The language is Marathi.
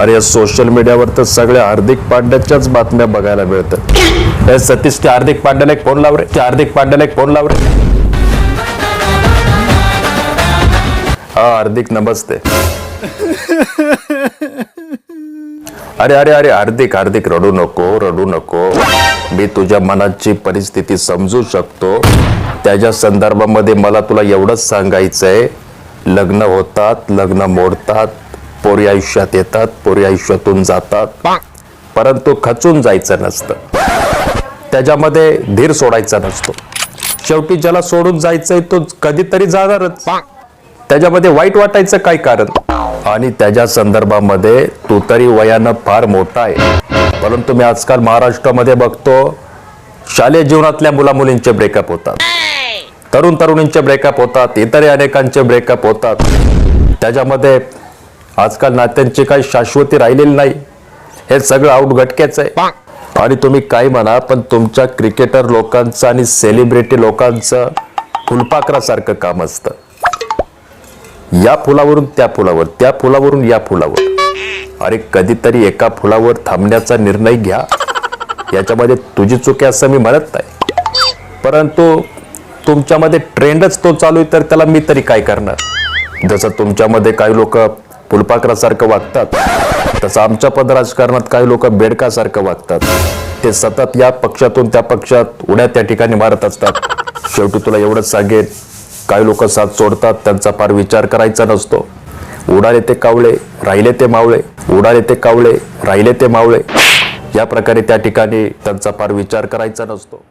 अरे या सोशल मीडियावर तर सगळ्या हार्दिक पांड्याच्याच बातम्या बघायला मिळतात. हे सतीश ते हार्दिक पांड्याला एक फोन लाव रे ते हार्दिक पांड्याला एक फोन लाव रे हा हार्दिक नमस्ते. अरे अरे अरे हार्दिक हार्दिक रडू नको रडू नको. मी तुझ्या मनाची परिस्थिती समजू शकतो. त्याच्या संदर्भामध्ये मला तुला एवढंच सांगायचंय. लग्न होतात लग्न मोडतात. पोरी आयुष्यात येतात पोरी आयुष्यातून जातात. परंतु खचून जायचं नसतं. त्याच्यामध्ये धीर सोडायचा नसतो. शेवटी ज्याला सोडून जायचंय तो कधीतरी जाणारच. त्याच्यामध्ये वाईट वाटायचं काय कारण? आणि त्याच्या संदर्भामध्ये तू तरी वयानं फार मोठा आहे. परंतु मी आजकाल महाराष्ट्रामध्ये बघतो शालेय जीवनातल्या मुला मुलींचे ब्रेकअप होतात. तरुण तरुणींचे ब्रेकअप होतात इतरही अनेकांचे ब्रेकअप होतात. त्याच्यामध्ये आजकाल नात्यांची काही शाश्वती राहिलेली नाही. हे सगळं आउट घटकेच आहे. आणि तुम्ही काय म्हणा पण तुमच्या क्रिकेटर लोकांचं आणि सेलिब्रिटी लोकांचं फुलपाखरासारखं काम असतं. या फुलावरून त्या फुलावर त्या फुलावरून या फुलावर. अरे कधीतरी एका फुलावर थांबण्याचा निर्णय घ्या. याच्यामध्ये तुझी चूक असं मी म्हणत नाही. परंतु तुमच्यामध्ये ट्रेंडच तो चालू आहे तर त्याला मी तरी काय करणार? जसं तुमच्यामध्ये काही लोक फुलपाखरासारखं वागतात. तसं आमच्या पद राजकारणात काही लोक बेडकासारखं वागतात. ते सतत या पक्षातून त्या पक्षात उड्या त्या ठिकाणी मारत असतात. शेवटी तुला एवढंच सांगेन काही लोक साथ सोडतात त्यांचा फार विचार करायचा नसतो. उडाले ते कावळे राहिले ते मावळे उडाले ते कावळे राहिले ते मावळे. या प्रकारे त्या ठिकाणी त्यांचा फार विचार करायचा नसतो.